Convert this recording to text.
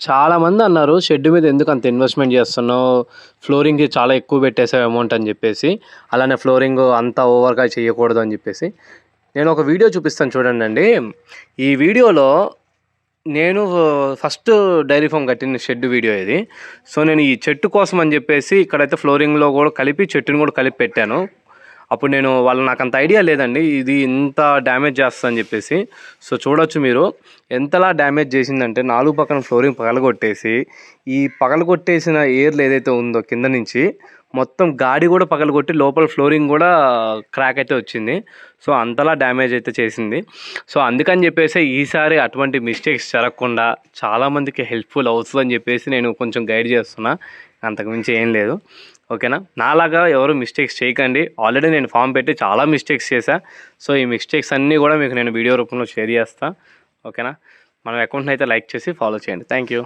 చాలామంది అన్నారు షెడ్ మీద ఎందుకు అంత ఇన్వెస్ట్మెంట్ చేస్తున్నావు? ఫ్లోరింగ్కి చాలా ఎక్కువ పెట్టేసావు అమౌంట్ అని చెప్పేసి. అలానే ఫ్లోరింగ్ అంతా ఓవర్గా చేయకూడదు అని చెప్పేసి. నేను ఒక వీడియో చూపిస్తాను చూడండి అండి. ఈ వీడియోలో నేను ఫస్ట్ డైరీ ఫామ్ కట్టిన షెడ్ వీడియో ఇది. సో నేను ఈ చెట్టు కోసం అని చెప్పేసి ఇక్కడైతే ఫ్లోరింగ్లో కూడా కలిపి చెట్టుని కూడా కలిపి పెట్టాను. అప్పుడు నేను వాళ్ళు నాకు అంత ఐడియా లేదండి. ఇది ఇంత డ్యామేజ్ చేస్తుందని చెప్పేసి. సో చూడొచ్చు మీరు. ఎంతలా డ్యామేజ్ చేసిందంటే నాలుగు పక్కన ఫ్లోరింగ్ పగలగొట్టేసి ఈ పగలగొట్టేసిన ఎయిర్లు ఏదైతే ఉందో కింద నుంచి మొత్తం గాడి కూడా పగలగొట్టి లోపల ఫ్లోరింగ్ కూడా క్రాక్ అయితే వచ్చింది. సో అంతలా డ్యామేజ్ అయితే చేసింది. సో అందుకని చెప్పేసి ఈసారి అటువంటి మిస్టేక్స్ జరగకుండా చాలామందికి హెల్ప్ఫుల్ అవుతుందని చెప్పేసి నేను కొంచెం గైడ్ చేస్తున్నా. అంతకుమించి ఏం లేదు. ఓకేనా? నాలాగా ఎవరు మిస్టేక్స్ చేయకండి. ఆల్రెడీ నేను ఫామ్ పెట్టి చాలా మిస్టేక్స్ చేశా. సో ఈ మిస్టేక్స్ అన్నీ కూడా మీకు నేను వీడియో రూపంలో షేర్ చేస్తాను ఓకేనా? మన అకౌంట్ని అయితే లైక్ చేసి ఫాలో చేయండి. Thank you